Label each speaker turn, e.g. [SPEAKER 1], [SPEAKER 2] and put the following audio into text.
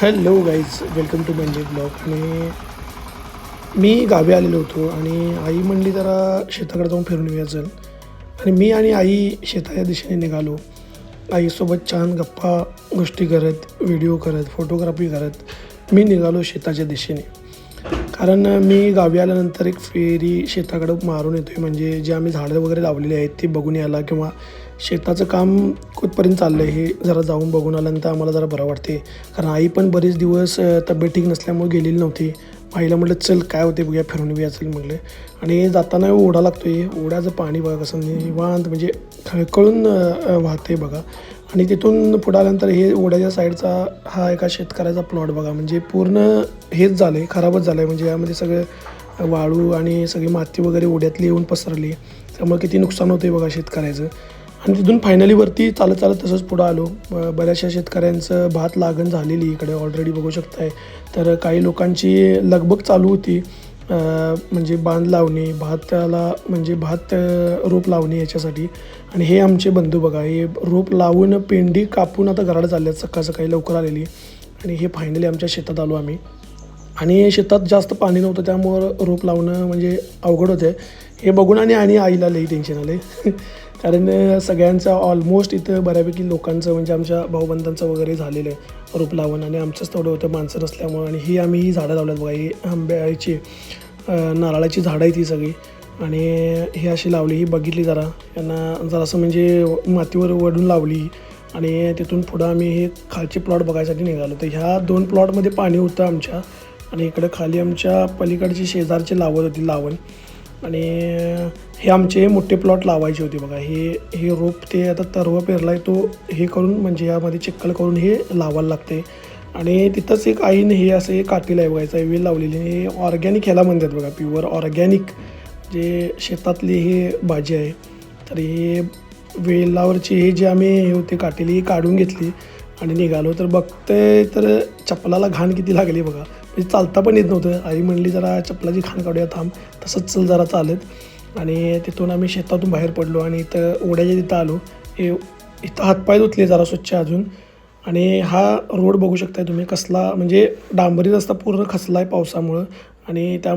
[SPEAKER 1] Hello guys welcome to म्हणजे blog आणि मी गावी आलेलो होतो आणि आई म्हणली जरा शेताकडे जाऊन फिरून येऊया चल. आणि मी आणि आई शेताच्या दिशेने निघालो. आईसोबत छान गप्पा गोष्टी करत व्हिडिओ करत फोटोग्राफी करत मी निघालो शेताच्या दिशेने. कारण मी गावी आल्यानंतर एक फेरी शेताकडं मारून येतो आहे म्हणजे जे आम्ही झाडं वगैरे लावलेली आहेत ती बघून यायला किंवा शेताचं काम कुठपर्यंत चाललं आहे हे जरा जाऊन बघून आल्यानंतर आम्हाला जरा बरं वाटते. कारण आई पण बरेच दिवस तब्येत ठीक नसल्यामुळे गेलेली नव्हती. आईला म्हटलं चल काय होते बघूया फिरून बी असेल म्हटलं. आणि जाताना ओढा लागतो आहे ओढ्याचं पाणी बघा कसं निवांत म्हणजे खळकळून वाहते बघा. आणि तिथून पुढं आल्यानंतर हे ओढ्याच्या साईडचा हा एका शेतकऱ्याचा प्लॉट बघा. म्हणजे पूर्ण हेच झालं आहे खराबच झालं आहे म्हणजे यामध्ये सगळं वाळू आणि सगळी माती वगैरे ओढ्यातली येऊन पसरली. त्यामुळे किती नुकसान होते बघा शेतकऱ्याचं. आणि तिथून फायनली वरती चालत चालत तसंच पुढं आलो. बऱ्याचशा शेतकऱ्यांचं भात लागण झालेली इकडे ऑलरेडी बघू शकताय. तर काही लोकांची लगबग चालू होती. म्हणजे बांध लावणे भाताला म्हणजे भात रोप लावणे याच्यासाठी. आणि हे आमचे बंधू बघा हे रोप लावून पेंडी कापून आता घरात चालले आहेत सकाळ सकाळी लवकर आलेली. आणि हे फायनली आमच्या शेतात आलो आम्ही. आणि शेतात जास्त पाणी नव्हतं त्यामुळं रोप लावणं म्हणजे अवघड होतं हे बघून आणि आणि आईला लई टेन्शन आले कारण सगळ्यांचा सगळ्यांचं ऑलमोस्ट इथं बऱ्यापैकी लोकांचं म्हणजे आमच्या भाऊबंधांचं वगैरे झालेलं आहे. रोप लावण आणि आमचंच तेवढं होतं माणसं नसल्यामुळं. आणि ही आम्ही ही झाडं लावल्यात बघा ही आंब्याची नारळाची झाडं आहेत ही सगळी. आणि ही अशी लावली ही बघितली जरा. यांना जरासं म्हणजे मातीवर वडून लावली. आणि तिथून पुढं आम्ही हे खालचे प्लॉट बघायसाठी निघालो. तर ह्या दोन प्लॉटमध्ये पाणी होतं आमच्या. आणि इकडं खाली आमच्या पलीकडची शेजारची लावत होती लावण. आणि हे आमचे मोठे प्लॉट लावायचे होते बघा. हे हे रोप ते आता तरवा आहे तो हे करून म्हणजे यामध्ये चिक्कल करून हे लावायला लागते. आणि तिथंच एक आईने हे असं हे काठीला आहे बघायचं वेल लावलेली. हे ऑर्गॅनिक ह्याला म्हणतात बघा प्युअर ऑर्गॅनिक जे शेतातली हे भाजी आहे. तर हे वेलावरची हे जे आम्ही हे होते काटेली ही काढून घेतली. आणि निघालो तर बघतोय तर चपलाला घाण किती लागली बघा. म्हणजे चालता पण येत नव्हतं. आई म्हणली जरा चपलाची घाण काढूया थांब. तसंच चल जरा चालत. आणि तिथून आम्ही शेतातून बाहेर पडलो आणि इथं ओढ्याच्या तिथं आलो. हे इथं हातपाय धुतले जरा स्वच्छ अजून. आणि हा रोड बघू शकताय तुम्ही कसला म्हणजे डांबरी रस्ता पूर्ण खचला आहे पावसामुळं. आणि त्यामुळे